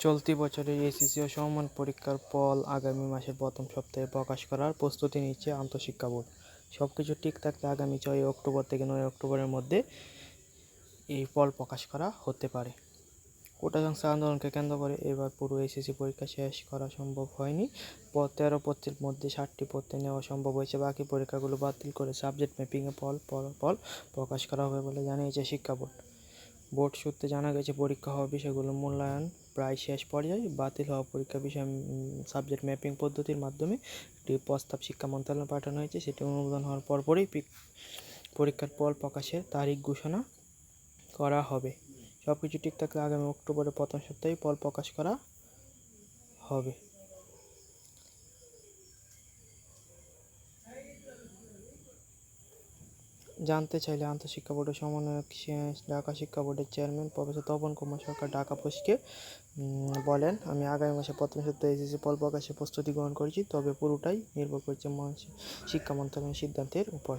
চলতি বছরের এসএসসি ও সমমান পরীক্ষার ফল আগামী মাসের প্রথম সপ্তাহে প্রকাশ করার প্রস্তুতি নিচ্ছে আন্তঃশিক্ষা বোর্ড। সব কিছু ঠিক থাকতে আগামী ছয় অক্টোবর থেকে নয় অক্টোবরের মধ্যে এই ফল প্রকাশ করা হতে পারে। কোটা সংস্থা আন্দোলনকে কেন্দ্র করে এবার পুরো এসএসসি পরীক্ষা শেষ করা সম্ভব হয়নি। তেরো পত্রের মধ্যে ষাটটি পত্রে নেওয়া সম্ভব হয়েছে। বাকি পরীক্ষাগুলো বাতিল করে সাবজেক্ট ম্যাপিংয়ে ফল- ফল প্রকাশ করা হবে বলে জানিয়েছে শিক্ষা বোর্ড। বোর্ড সূত্রে জানা গেছে পরীক্ষা হওয়া বিষয়গুলোর মূল্যায়ন প্রায় শেষ পর্যায়ে বাতিল হওয়া পরীক্ষা বিষয় সাবজেক্ট ম্যাপিং পদ্ধতির মাধ্যমে একটি প্রস্তাব শিক্ষা মন্ত্রণালয়ে পাঠানো হয়েছে। সেটি অনুমোদন হওয়ার পরপরই পরীক্ষার ফল প্রকাশের তারিখ ঘোষণা করা হবে। সব কিছু ঠিক থাকলে আগামী অক্টোবরের প্রথম সপ্তাহে ফল প্রকাশ করা হবে। জানতে চাইলে আন্তঃশিক্ষা বোর্ডের সমন্বয়ক ঢাকা শিক্ষা বোর্ডের চেয়ারম্যান প্রফেসর তপন কুমার সরকার ঢাকা পোস্টকে বলেন, আমি আগামী মাসে প্রথম সপ্তাহে এসেছি ফল প্রকাশে প্রস্তুতি গ্রহণ করেছি, তবে পুরোটাই নির্ভর করছে শিক্ষা মন্ত্রণালয়ের সিদ্ধান্তের উপর।